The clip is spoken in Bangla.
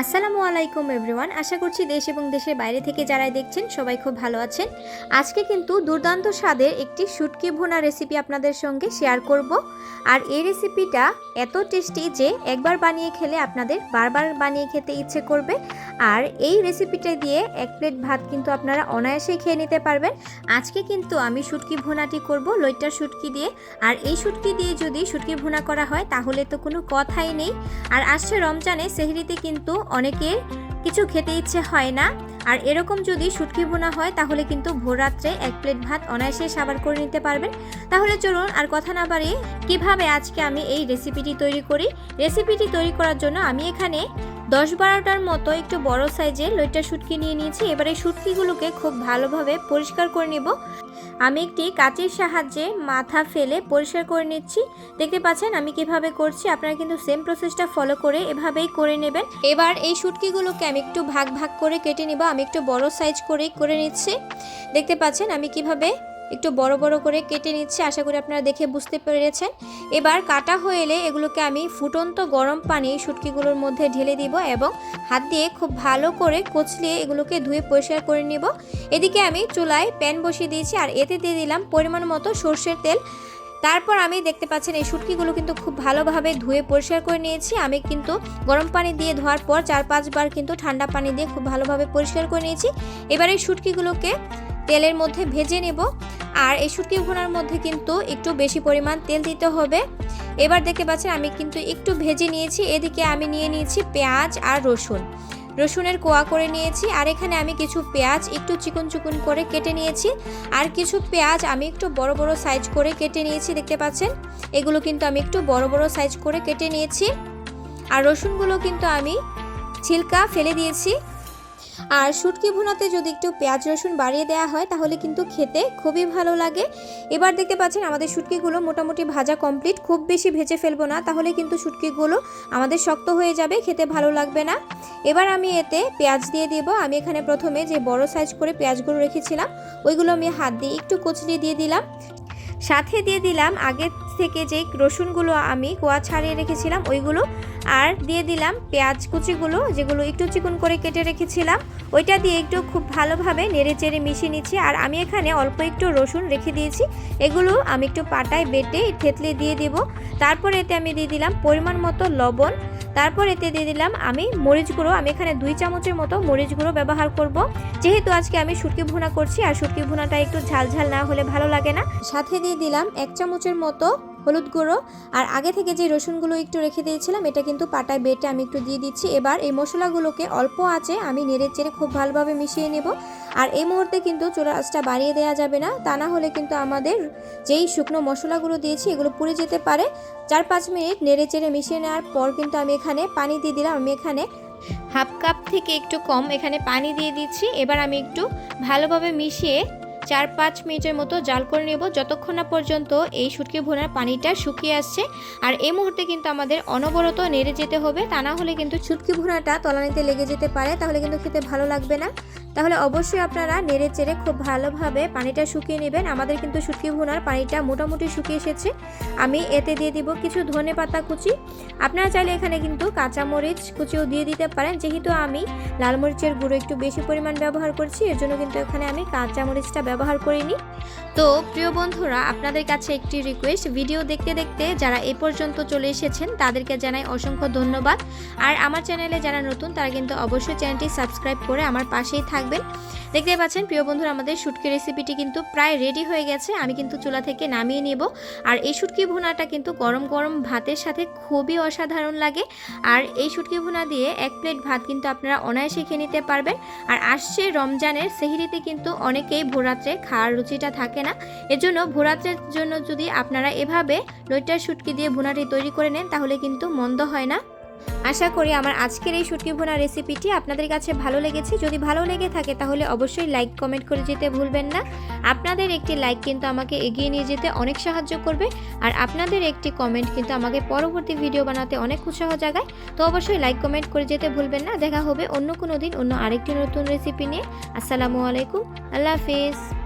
আসসালামু আলাইকুম এভরিওয়ান, আশা করছি দেশ এবং দেশের বাইরে থেকে যারাই দেখছেন সবাই খুব ভালো আছেন। আজকে কিন্তু দুর্দান্ত স্বাদের একটি শুটকি ভুনা রেসিপি আপনাদের সঙ্গে শেয়ার করব। আর এই রেসিপিটা এত টেস্টি যে একবার বানিয়ে খেলে আপনাদের বারবার বানিয়ে খেতে ইচ্ছে করবে। আর এই রেসিপিটা দিয়ে এক প্লেট ভাত কিন্তু আপনারা অনায়াসেই খেয়ে নিতে পারবেন। আজকে কিন্তু আমি শুটকি ভুনাটি করব লইটার শুটকি দিয়ে। আর এই শুটকি দিয়ে যদি শুটকি ভুনা করা হয়, তাহলে তো কোনো কথাই নেই। আর আসছে রমজানে সেহরিতে কিন্তু অনেকের কিছু খেতে ইচ্ছে হয় না। আর এরকম যদি শুটকি বোনা হয়, তাহলে কিন্তু ভোর রাত্রে এক প্লেট ভাত অনায়াসে সাবার করে নিতে পারবেন। তাহলে চলুন আর কথা না বাড়িয়ে কীভাবে আজকে আমি এই রেসিপিটি তৈরি করি। রেসিপিটি তৈরি করার জন্য আমি এখানে দশ বারোটার মতো একটু বড় সাইজের লইটা শুটকি নিয়ে নিয়েছি। এবারে শুটকিগুলোকে খুব ভালোভাবে পরিষ্কার করে নিব। আমি একটি কাঁচির সাহায্যে মাথা ফেলে পরিষ্কার করে নিচ্ছি। দেখতে পাচ্ছেন আমি কীভাবে করছি, আপনারা কিন্তু সেম প্রসেসটা ফলো করে এভাবেই করে নেবেন। এবার এই শুটকিগুলোকে আমি একটু ভাগ ভাগ করে কেটে নিব। আমি একটু বড় সাইজ করেই করে নিচ্ছি। দেখতে পাচ্ছেন আমি কীভাবে একটু বড় বড় করে কেটে নিচ্ছি, আশা করি আপনারা দেখে বুঝতে পেরেছেন। এবার কাটা হয়ে এলে এগুলোকে আমি ফুটন্ত গরম পানি শুটকিগুলোর মধ্যে ঢেলে দিব এবং হাত দিয়ে খুব ভালো করে কচলিয়ে এগুলোকে ধুয়ে পরিষ্কার করে নিব। এদিকে আমি চুলায় প্যান বসিয়ে দিয়েছি আর এতে দিয়ে দিলাম পরিমাণ মতো সর্ষের তেল। তারপর আমি দেখতে পাচ্ছেন এই শুটকিগুলো কিন্তু খুব ভালোভাবে ধুয়ে পরিষ্কার করে নিয়েছি। আমি কিন্তু গরম পানি দিয়ে ধোয়ার পর চার পাঁচবার কিন্তু ঠান্ডা পানি দিয়ে খুব ভালোভাবে পরিষ্কার করে নিয়েছি। এবার এই শুটকিগুলোকে তেলের মধ্যে ভেজে নেব। আর এই শুটকি ভোনার মধ্যে কিন্তু একটু বেশি পরিমাণ তেল দিতে হবে। এবার দেখতে পাচ্ছেন আমি কিন্তু একটু ভেজে নিয়েছি। এদিকে আমি নিয়ে নিয়েছি পেঁয়াজ আর রসুন। রসুনের কোয়া করে নিয়েছি আর এখানে আমি কিছু পেঁয়াজ একটু চিকন চিকন করে কেটে নিয়েছি। আর কিছু পেঁয়াজ আমি একটু বড় বড় সাইজ করে কেটে নিয়েছি, দেখতে পাচ্ছেন? এগুলো কিন্তু আমি একটু বড় বড় সাইজ করে কেটে নিয়েছি। আর রসুনগুলো কিন্তু আমি ছিলকা ফেলে দিয়েছি। আর শুটকি ভুনাতে যদি একটু পেঁয়াজ, রসুন বাড়িয়ে দেওয়া হয়, তাহলে কিন্তু খেতে খুবই ভালো লাগে। এবার দেখতে পাচ্ছেন আমাদের শুটকিগুলো মোটামুটি ভাজা কমপ্লিট খুব বেশি ভেজে ফেলব না, তাহলে কিন্তু শুটকিগুলো আমাদের শক্ত হয়ে যাবে, খেতে ভালো লাগবে না। এবার আমি এতে পেঁয়াজ দিয়ে দিব। আমি এখানে প্রথমে যে বড় সাইজ করে পেঁয়াজগুলো রেখেছিলাম, ওইগুলো আমি হাত দিয়ে একটু কচলিয়ে দিয়ে দিলাম। সাথে দিয়ে দিলাম আগে থেকে যেই রসুনগুলো আমি কোয়া ছাড়িয়ে রেখেছিলাম ওইগুলো, আর দিয়ে দিলাম পেঁয়াজ কুচিগুলো, যেগুলো একটু চিকন করে কেটে রেখেছিলাম, ওইটা দিয়ে একটু খুব ভালোভাবে নেড়ে চেড়ে মিশিয়ে নিচ্ছি, আর আমি এখানে অল্প একটু রসুন রেখে দিয়েছি, এগুলো আমি একটু পাটায় বেটে থেতলে দিয়ে দেব, তারপর এতে আমি দিয়ে দিলাম পরিমাণ মতো লবণ, তারপর এতে দিয়ে দিলাম আমি মরিচ গুঁড়ো, আমি এখানে দুই চামচের মতো মরিচ গুঁড়ো ব্যবহার করব, যেহেতু আজকে আমি শুটকি ভুনা করছি, আর শুটকি ভুনাটা একটু ঝাল ঝাল না হলে ভালো লাগে না, সাথে দিয়ে দিলাম এক চামচের মতো হলুদ গুঁড়ো। আর আগে থেকে যে রসুনগুলো একটু রেখে দিয়েছিলাম, এটা কিন্তু পাটায় বেটে আমি একটু দিয়ে দিচ্ছি। এবার এই মশলাগুলোকে অল্প আছে আমি নেড়ে চেড়ে খুব ভালোভাবে মিশিয়ে নেব। আর এই মুহূর্তে কিন্তু চুলা আঁচটা বাড়িয়ে দেওয়া যাবে না। তা না হলে কিন্তু আমাদের যেই শুকনো মশলাগুলো দিয়েছি, এগুলো পুড়ে যেতে পারে। চার পাঁচ মিনিট নেড়ে চেড়ে মিশিয়ে নেওয়ার পর কিন্তু আমি এখানে পানি দিয়ে দিলাম। আমি এখানে হাফ কাপ থেকে একটু কম এখানে পানি দিয়ে দিচ্ছি। এবার আমি একটু ভালোভাবে মিশিয়ে চার পাঁচ মিনিটের মতো জাল করে নেব। যতক্ষণ না পর্যন্ত এই শুটকি ভোনার পানিটা শুকিয়ে আসছে। আর এই মুহূর্তে কিন্তু আমাদের অনবরত নেড়ে যেতে হবে। তা না হলে কিন্তু শুটকি ভুনাটা তলানিতে লেগে যেতে পারে। তাহলে কিন্তু খেতে ভালো লাগবে না। তাহলে অবশ্যই আপনারা নেড়ে চেড়ে খুব ভালোভাবে পানিটা শুকিয়ে নেবেন। আমাদের কিন্তু শুটকি ভুনার পানিটা মোটামুটি শুকিয়ে এসেছে। আমি এতে দিয়ে দিব কিছু ধনে পাতা কুচি। আপনারা চাইলে এখানে কিন্তু কাঁচামরিচ কুচিও দিয়ে দিতে পারেন। যেহেতু আমি লাল মরিচের গুঁড়ো একটু বেশি পরিমাণ ব্যবহার করছি, এর জন্য কিন্তু এখানে আমি কাঁচামরিচটা ব্যবহার করিনি। তো প্রিয় বন্ধুরা, আপনাদের কাছে একটি রিকোয়েস্ট ভিডিও দেখতে দেখতে যারা এ পর্যন্ত চলে এসেছেন, তাদেরকে জানাই অসংখ্য ধন্যবাদ। আর আমার চ্যানেলে যারা নতুন, তারা কিন্তু অবশ্যই চ্যানেলটি সাবস্ক্রাইব করে আমার পাশেই থাকবেন। দেখতে পাচ্ছেন, প্রিয় বন্ধুরা, আমাদের শুটকি রেসিপিটি কিন্তু প্রায় রেডি হয়ে গেছে। আমি কিন্তু চুলা থেকে নামিয়ে নেব। আর এই শুটকি ভুনাটা কিন্তু গরম গরম ভাতের সাথে খুবই অসাধারণ লাগে। আর এই শুটকি ভুনা দিয়ে এক প্লেট ভাত কিন্তু আপনারা অনায়াসে খেয়ে নিতে পারবেন। আর আসছে রমজানের, সেহরিতে কিন্তু অনেকেই ভোরাত্রে খাওয়ার রুচিটা থাকে না। এজন্য ভোরাত্রের জন্য যদি আপনারা এভাবে লইটার শুটকি দিয়ে ভুনাটি তৈরি করে নেন, তাহলে কিন্তু মন্দ হয় না। আশা করি আমার আজকের এই শুটকি ভুনা রেসিপিটি আপনাদের কাছে ভালো লেগেছে। যদি ভালো লেগে থাকে তাহলে অবশ্যই লাইক কমেন্ট করে যেতে ভুলবেন না। আপনাদের একটি লাইক কিন্তু আমাকে এগিয়ে নিয়ে যেতে অনেক সাহায্য করবে। আর আপনাদের একটি কমেন্ট কিন্তু আমাকে পরবর্তী ভিডিও বানাতে অনেক উৎসাহ জাগায়। তো অবশ্যই লাইক কমেন্ট করে যেতে ভুলবেন না। দেখা হবে অন্য কোনো দিন অন্য আরেকটি নতুন রেসিপি নিয়ে। আসসালামু আলাইকুম। আল্লাহ হাফিজ।